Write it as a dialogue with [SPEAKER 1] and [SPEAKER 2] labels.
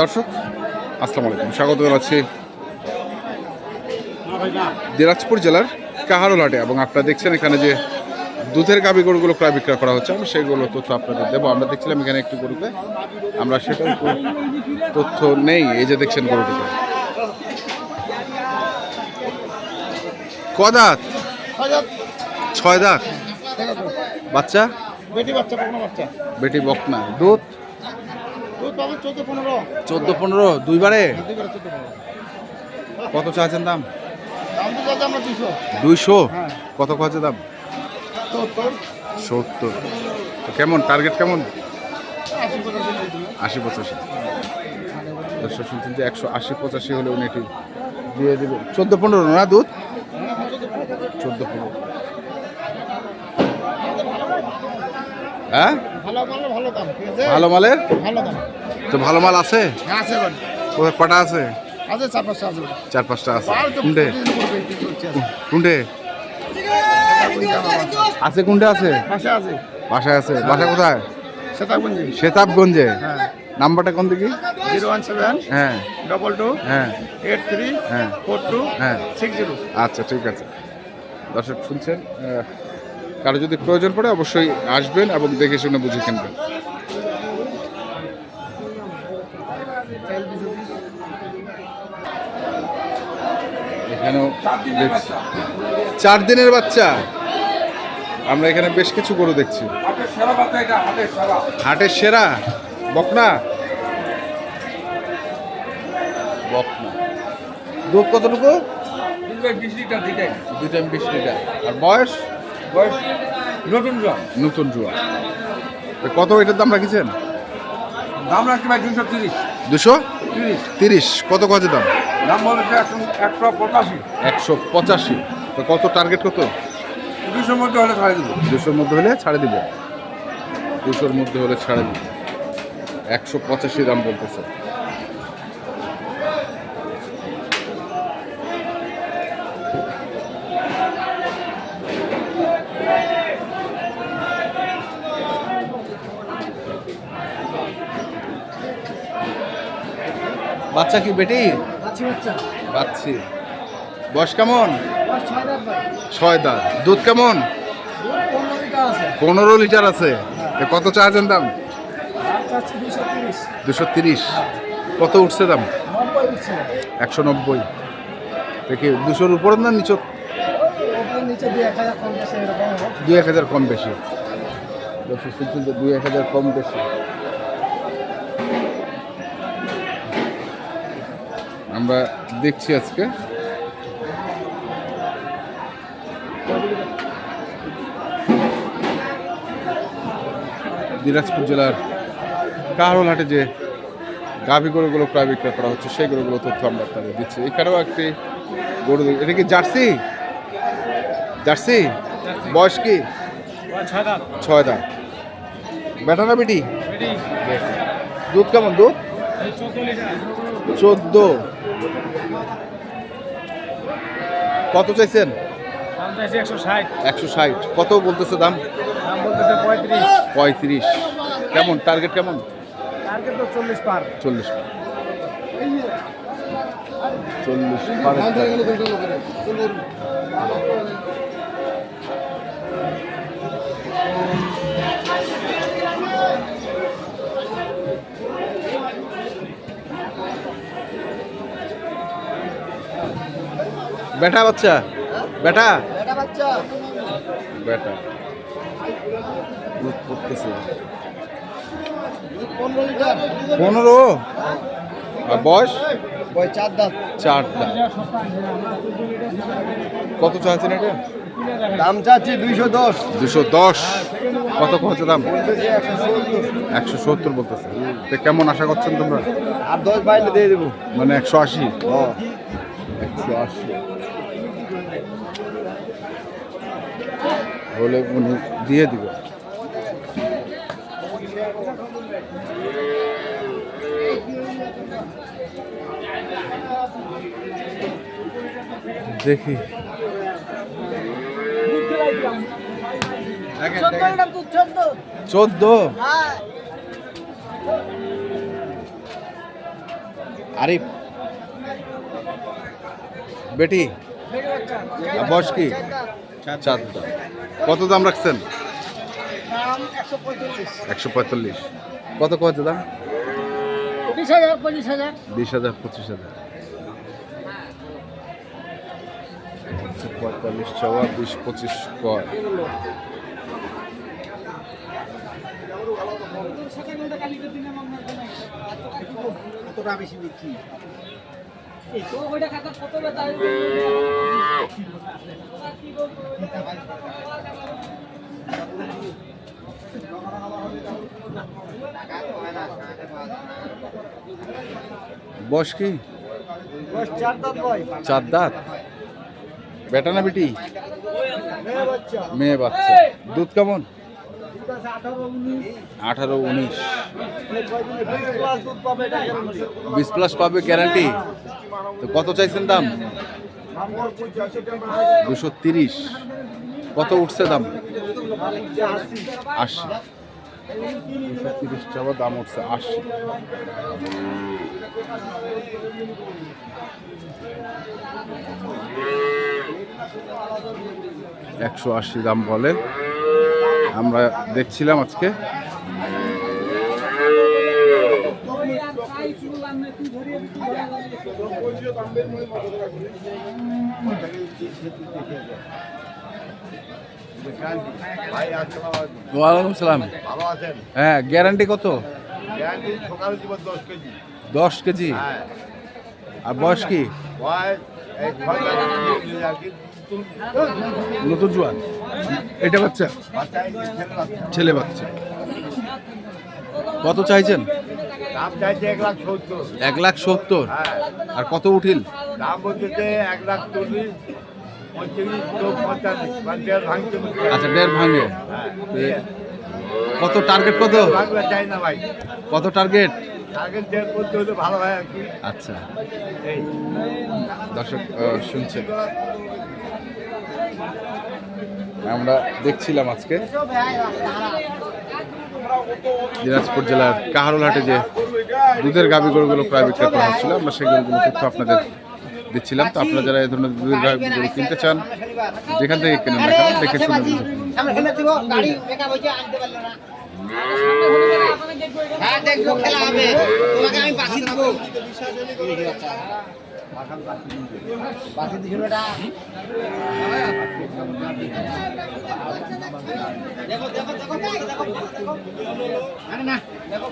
[SPEAKER 1] দর্শক আসসালামু আলাইকুম। স্বাগত জানাচ্ছি দিনাজপুর জেলার কাহারোলহাটে এবং আপনারা দেখছেন এখানে যে দুধের গাভী গরুগুলো প্রায় বিক্রয় করা হচ্ছে আমরা সেগুলো তথ্য আপনাদের দেবো। আমরা দেখছিলাম এখানে একটি গরুকে আমরা সেটার উপর তথ্য নেই। এই যে দেখছেন গরুটিকে কদাত ছয় দাঁত? বাচ্চা?
[SPEAKER 2] বেটি বাচ্চা।
[SPEAKER 1] বেটি বকনা। দুধ?
[SPEAKER 2] চোদ্দ পনেরো।
[SPEAKER 1] দুইবারে?
[SPEAKER 2] চোদ্দ পনেরো।
[SPEAKER 1] কত চাচ্ছেন দাম? দুইশো।
[SPEAKER 2] হ্যাঁ।
[SPEAKER 1] কত খাচ্ছে দাম?
[SPEAKER 2] সত্তর।
[SPEAKER 1] তো কেমন? টার্গেট কেমন?
[SPEAKER 2] আশি পঁচাশি
[SPEAKER 1] দর্শক শুনছেন যে একশো আশি পঁচাশি হলে উনি এটি দিয়ে দেবে। চোদ্দ পনেরো না দুধ।
[SPEAKER 2] চোদ্দ পনেরো।
[SPEAKER 1] হ্যাঁ?
[SPEAKER 2] ভালো
[SPEAKER 1] মালের
[SPEAKER 2] ভালো দাম
[SPEAKER 1] তো ভালো মাল আছে?
[SPEAKER 2] হ্যাঁ
[SPEAKER 1] কোথায় কটা আছে?
[SPEAKER 2] আছে চার পাঁচটা আছে
[SPEAKER 1] কুন্ডে
[SPEAKER 2] করছি আছে।
[SPEAKER 1] কুন্ডে আছে কুন্ডে আছে?
[SPEAKER 2] আছে।
[SPEAKER 1] বাসায় আছে। বাসা কোথায়?
[SPEAKER 2] সেতাবগঞ্জি। হ্যাঁ।
[SPEAKER 1] নাম্বারটা কোন দিকে?
[SPEAKER 2] জিরো ওয়ান সেভেন
[SPEAKER 1] হ্যাঁ।
[SPEAKER 2] ডবল টু
[SPEAKER 1] হ্যাঁ।
[SPEAKER 2] এইট থ্রি
[SPEAKER 1] হ্যাঁ।
[SPEAKER 2] ফোর টু
[SPEAKER 1] হ্যাঁ।
[SPEAKER 2] Six zero.
[SPEAKER 1] আচ্ছা ঠিক আছে। দর্শক শুনছেন কারও যদি প্রয়োজন পড়ে অবশ্যই আসবেন এবং দেখে শুনে বুঝে কিনবেন। এখানেও দেখছি চার দিনের বাচ্চা। আমরা এখানে বেশ কিছু গরু দেখছি। হাটের সেরা বকনা। বকনা। দুধ কতটুকু? দুই টাইম বিশ লিটার। আর বয়স?
[SPEAKER 3] নতুন জল
[SPEAKER 1] নতুন জোয়া তো কত এটার দাম রাখিছেন?
[SPEAKER 3] দাম রাখছি ভাই দুশো তিরিশ।
[SPEAKER 1] দুশো
[SPEAKER 3] তিরিশ।
[SPEAKER 1] কত কত দাম?
[SPEAKER 3] দাম বলেছে একশো একশো পঁচাশি।
[SPEAKER 1] একশো পঁচাশি। তো কত টার্গেট কত?
[SPEAKER 3] দুশোর মধ্যে হলে ছাড়ে দেবো।
[SPEAKER 1] দুশোর মধ্যে হলে ছাড়ে দিব। দুশোর মধ্যে হলে ছাড়ে দিব। একশো পঁচাশি দাম বলতেছে। বাচ্চা কি বেটি?
[SPEAKER 2] বাচ্চি
[SPEAKER 1] বয়স কেমন?
[SPEAKER 2] ছয়
[SPEAKER 1] দাঁত দুধ কেমন?
[SPEAKER 2] পনেরো লিটার আছে।
[SPEAKER 1] কত চার্জের দাম?
[SPEAKER 2] দুশো তিরিশ।
[SPEAKER 1] কত উঠছে দাম? একশো নব্বই। দেখি দুশোর উপর না নিচে
[SPEAKER 2] দুই এক হাজার কম বেশি
[SPEAKER 1] দুই এক হাজার কম বেশি দশ শুনছেন তো দুই এক হাজার কম বেশি আমরা দেখছি আজকে। দিনাজপুর জেলার কাহারোলহাটে যে গাভী গরুগুলো প্রায় বিক্রয় করা হচ্ছে সেই গরুগুলো তথ্য আমরা আপনাদের দিচ্ছি। এখানেও একটি গরু এটা কি জার্সি? জার্সি? বয়স কি?
[SPEAKER 2] ছয়
[SPEAKER 1] দাঁত। বেটা না বেটি? দুধ কেমন দুধ?
[SPEAKER 2] চোদ্দ।
[SPEAKER 1] কত চাইছেন?
[SPEAKER 2] একশো ষাট।
[SPEAKER 1] কত বলতেছে দাম?
[SPEAKER 2] পঁয়ত্রিশ।
[SPEAKER 1] কেমন? টার্গেট কেমন?
[SPEAKER 2] চল্লিশ পার।
[SPEAKER 1] চল্লিশ চল্লিশ target। বেটা বাচ্চা বেটা।
[SPEAKER 2] বাচ্চা।
[SPEAKER 1] বেটা।
[SPEAKER 2] পনেরো
[SPEAKER 1] আর বয়স?
[SPEAKER 2] চার দাম
[SPEAKER 1] চার দাঁত। কত চাচ্ছেন এটা?
[SPEAKER 2] দাম চাচ্ছি দুইশো দশ।
[SPEAKER 1] দুশো দশ। কত হচ্ছে দাম?
[SPEAKER 2] বলতেছি একশো সত্তর
[SPEAKER 1] একশো সত্তর বলতেছে। তো কেমন আশা করছেন তোমরা?
[SPEAKER 2] আর দশ বাইলে দিয়ে দেবো।
[SPEAKER 1] মানে একশো আশি? একশো আশি। হলে উনি দিয়ে দিবে। দেখি। চোদ্দ? আরিফ। বয়স কি? চার দাঁত। কত দাম রাখছেন?
[SPEAKER 2] একশো পঁয়তাল্লিশ।
[SPEAKER 1] কত কত দাম?
[SPEAKER 2] বিশ হাজার পঁচিশ হাজার।
[SPEAKER 1] বিশ হাজার পঁচিশ হাজার। পঁয়তাল্লিশ চাওয়া বিশ পঁচিশ কয়?
[SPEAKER 2] কতটা বেশি বিক্রি।
[SPEAKER 1] বয়স কি?
[SPEAKER 2] চার দাঁত
[SPEAKER 1] বেটা না বেটি?
[SPEAKER 2] মেয়ে বাচ্চা।
[SPEAKER 1] দুধ কেমন?
[SPEAKER 2] আঠারো উনিশ। বিশ প্লাস পাবে
[SPEAKER 1] গ্যারান্টি তো কত চাইছেন দাম? দুশো তিরিশ। কত উঠছে দাম?
[SPEAKER 2] আশি।
[SPEAKER 1] দাম উঠছে আশি। একশো আশি দাম বলে। আমরা দেখছিলাম আজকে।
[SPEAKER 4] ভাই
[SPEAKER 1] ওয়ালাইকুম সালাম। হ্যাঁ গ্যারান্টি কত?
[SPEAKER 4] কেজি।
[SPEAKER 1] দশ কেজি?
[SPEAKER 4] হ্যাঁ।
[SPEAKER 1] আর বয়স কি? নতুন জোয়ান। এটা বাচ্চা?
[SPEAKER 4] বাচ্চা ছেলে বাচ্চা।
[SPEAKER 1] কত চাইছেন?
[SPEAKER 4] চাইছে এক লাখ সত্তর।
[SPEAKER 1] এক লাখ সত্তর?
[SPEAKER 4] হ্যাঁ।
[SPEAKER 1] আর কত উঠিল?
[SPEAKER 4] দাম যে এক লাখ চল্লিশ মানে
[SPEAKER 1] আচ্ছা দেড় ভাঙে।
[SPEAKER 4] হ্যাঁ।
[SPEAKER 1] কত টার্গেট কত?
[SPEAKER 4] ভাঙলে চাই না ভাই।
[SPEAKER 1] কত টার্গেট
[SPEAKER 4] আগে দেড় করতে হলে ভালো হয় আর কি।
[SPEAKER 1] আচ্ছা।
[SPEAKER 4] এই।
[SPEAKER 1] দর্শক আহ, শুনছেন। আমরা দেখছিলাম আজকে দিনাজপুর জেলার কাহারোলহাটে যে দুধের গাভী গরুগুলো প্রায় বিক্রয় করা হচ্ছিল আমরা সেই গরুগুলো তথ্য আপনাদের দিচ্ছিলাম। তো আপনারা যারা এই ধরনের দুধের গাভী গরু কিনতে চান যেখান থেকে কেনেন না কেন দেখে শুনে
[SPEAKER 5] হ্যাঁ দেখব খেলা হবে। তোমাকে আমি বাসি দিব। বাসি দিছিল এটা দেখো দেখো দেখো দেখো। দেখো না। না দেখো।